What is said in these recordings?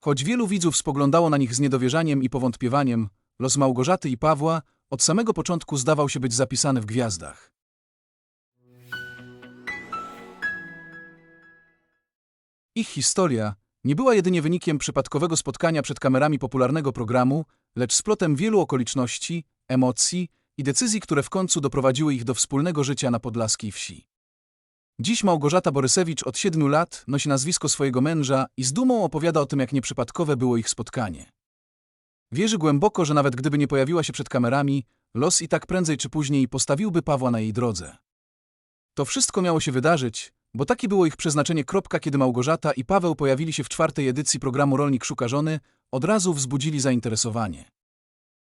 Choć wielu widzów spoglądało na nich z niedowierzaniem i powątpiewaniem, los Małgorzaty i Pawła od samego początku zdawał się być zapisany w gwiazdach. Ich historia nie była jedynie wynikiem przypadkowego spotkania przed kamerami popularnego programu, lecz splotem wielu okoliczności, emocji i decyzji, które w końcu doprowadziły ich do wspólnego życia na podlaskiej wsi. Dziś Małgorzata Borysewicz od siedmiu lat nosi nazwisko swojego męża i z dumą opowiada o tym, jak nieprzypadkowe było ich spotkanie. Wierzy głęboko, że nawet gdyby nie pojawiła się przed kamerami, los i tak prędzej czy później postawiłby Pawła na jej drodze. To wszystko miało się wydarzyć, bo takie było ich przeznaczenie. Kropka, kiedy Małgorzata i Paweł pojawili się w czwartej edycji programu Rolnik Szuka Żony, od razu wzbudzili zainteresowanie.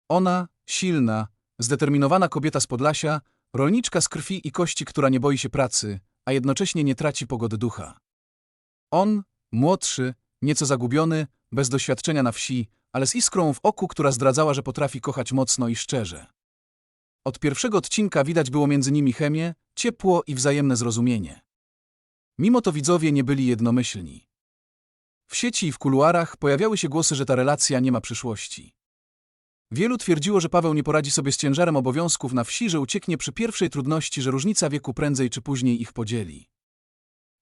Ona, silna, zdeterminowana kobieta z Podlasia, rolniczka z krwi i kości, która nie boi się pracy, a jednocześnie nie traci pogody ducha. On, młodszy, nieco zagubiony, bez doświadczenia na wsi, ale z iskrą w oku, która zdradzała, że potrafi kochać mocno i szczerze. Od pierwszego odcinka widać było między nimi chemię, ciepło i wzajemne zrozumienie. Mimo to widzowie nie byli jednomyślni. W sieci i w kuluarach pojawiały się głosy, że ta relacja nie ma przyszłości. Wielu twierdziło, że Paweł nie poradzi sobie z ciężarem obowiązków na wsi, że ucieknie przy pierwszej trudności, że różnica wieku prędzej czy później ich podzieli.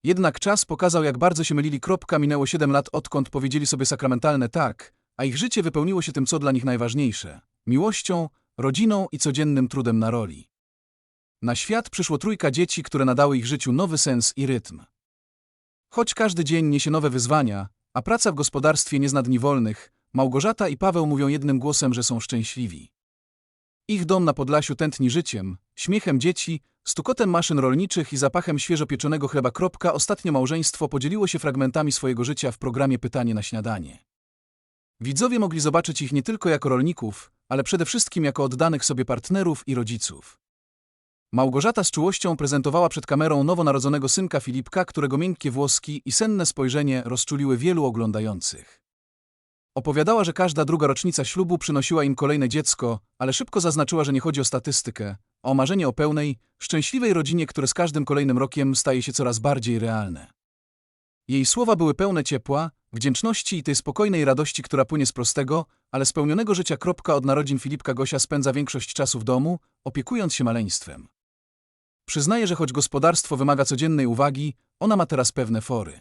Jednak czas pokazał, jak bardzo się mylili. Kropka minęło siedem lat, odkąd powiedzieli sobie sakramentalne tak, a ich życie wypełniło się tym, co dla nich najważniejsze miłością, rodziną i codziennym trudem na roli. Na świat przyszło trójka dzieci, które nadały ich życiu nowy sens i rytm. Choć każdy dzień niesie nowe wyzwania, a praca w gospodarstwie nie zna dni wolnych, Małgorzata i Paweł mówią jednym głosem, że są szczęśliwi. Ich dom na Podlasiu tętni życiem, śmiechem dzieci, stukotem maszyn rolniczych i zapachem świeżo pieczonego chleba. Ostatnio małżeństwo podzieliło się fragmentami swojego życia w programie Pytanie na śniadanie. Widzowie mogli zobaczyć ich nie tylko jako rolników, ale przede wszystkim jako oddanych sobie partnerów i rodziców. Małgorzata z czułością prezentowała przed kamerą nowonarodzonego synka Filipka, którego miękkie włoski i senne spojrzenie rozczuliły wielu oglądających. Opowiadała, że każda druga rocznica ślubu przynosiła im kolejne dziecko, ale szybko zaznaczyła, że nie chodzi o statystykę, o marzenie o pełnej, szczęśliwej rodzinie, które z każdym kolejnym rokiem staje się coraz bardziej realne. Jej słowa były pełne ciepła, wdzięczności i tej spokojnej radości, która płynie z prostego, ale spełnionego życia. Kropka od narodzin Filipka Gosia spędza większość czasu w domu, opiekując się maleństwem. Przyznaje, że choć gospodarstwo wymaga codziennej uwagi, ona ma teraz pewne fory.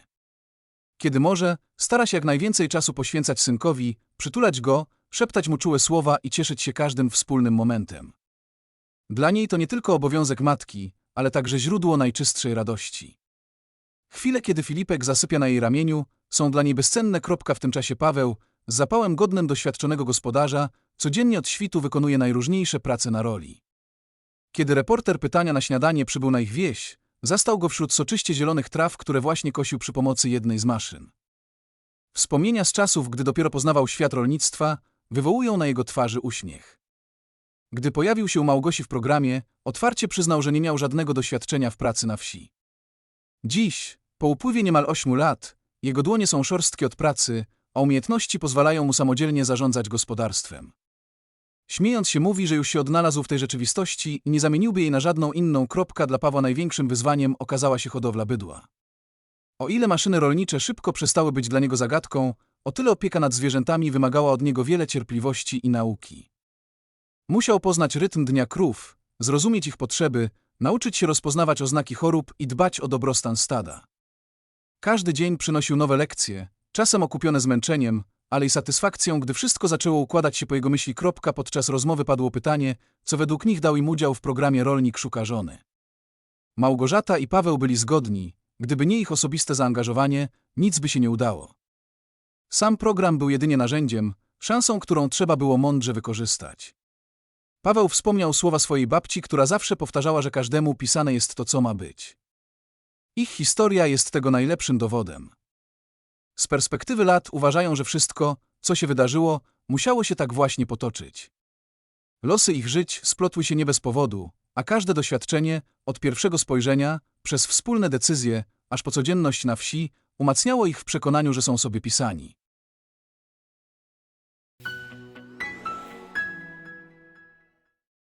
Kiedy może, stara się jak najwięcej czasu poświęcać synkowi, przytulać go, szeptać mu czułe słowa i cieszyć się każdym wspólnym momentem. Dla niej to nie tylko obowiązek matki, ale także źródło najczystszej radości. Chwile, kiedy Filipek zasypia na jej ramieniu, są dla niej bezcenne. Kropka w tym czasie Paweł, z zapałem godnym doświadczonego gospodarza, codziennie od świtu wykonuje najróżniejsze prace na roli. Kiedy reporter pytania na śniadanie przybył na ich wieś, zastał go wśród soczyście zielonych traw, które właśnie kosił przy pomocy jednej z maszyn. Wspomnienia z czasów, gdy dopiero poznawał świat rolnictwa, wywołują na jego twarzy uśmiech. Gdy pojawił się Małgosi w programie, otwarcie przyznał, że nie miał żadnego doświadczenia w pracy na wsi. Dziś, po upływie niemal ośmiu lat, jego dłonie są szorstkie od pracy, a umiejętności pozwalają mu samodzielnie zarządzać gospodarstwem. Śmiejąc się mówi, że już się odnalazł w tej rzeczywistości i nie zamieniłby jej na żadną inną. Kropka dla Pawła największym wyzwaniem okazała się hodowla bydła. O ile maszyny rolnicze szybko przestały być dla niego zagadką, o tyle opieka nad zwierzętami wymagała od niego wiele cierpliwości i nauki. Musiał poznać rytm dnia krów, zrozumieć ich potrzeby, nauczyć się rozpoznawać oznaki chorób i dbać o dobrostan stada. Każdy dzień przynosił nowe lekcje, czasem okupione zmęczeniem, ale i satysfakcją, gdy wszystko zaczęło układać się po jego myśli. Kropka podczas rozmowy padło pytanie, co według nich dał im udział w programie Rolnik szuka żony. Małgorzata i Paweł byli zgodni, gdyby nie ich osobiste zaangażowanie, nic by się nie udało. Sam program był jedynie narzędziem, szansą, którą trzeba było mądrze wykorzystać. Paweł wspomniał słowa swojej babci, która zawsze powtarzała, że każdemu pisane jest to, co ma być. Ich historia jest tego najlepszym dowodem. Z perspektywy lat uważają, że wszystko, co się wydarzyło, musiało się tak właśnie potoczyć. Losy ich żyć splotły się nie bez powodu, a każde doświadczenie, od pierwszego spojrzenia, przez wspólne decyzje, aż po codzienność na wsi, umacniało ich w przekonaniu, że są sobie pisani.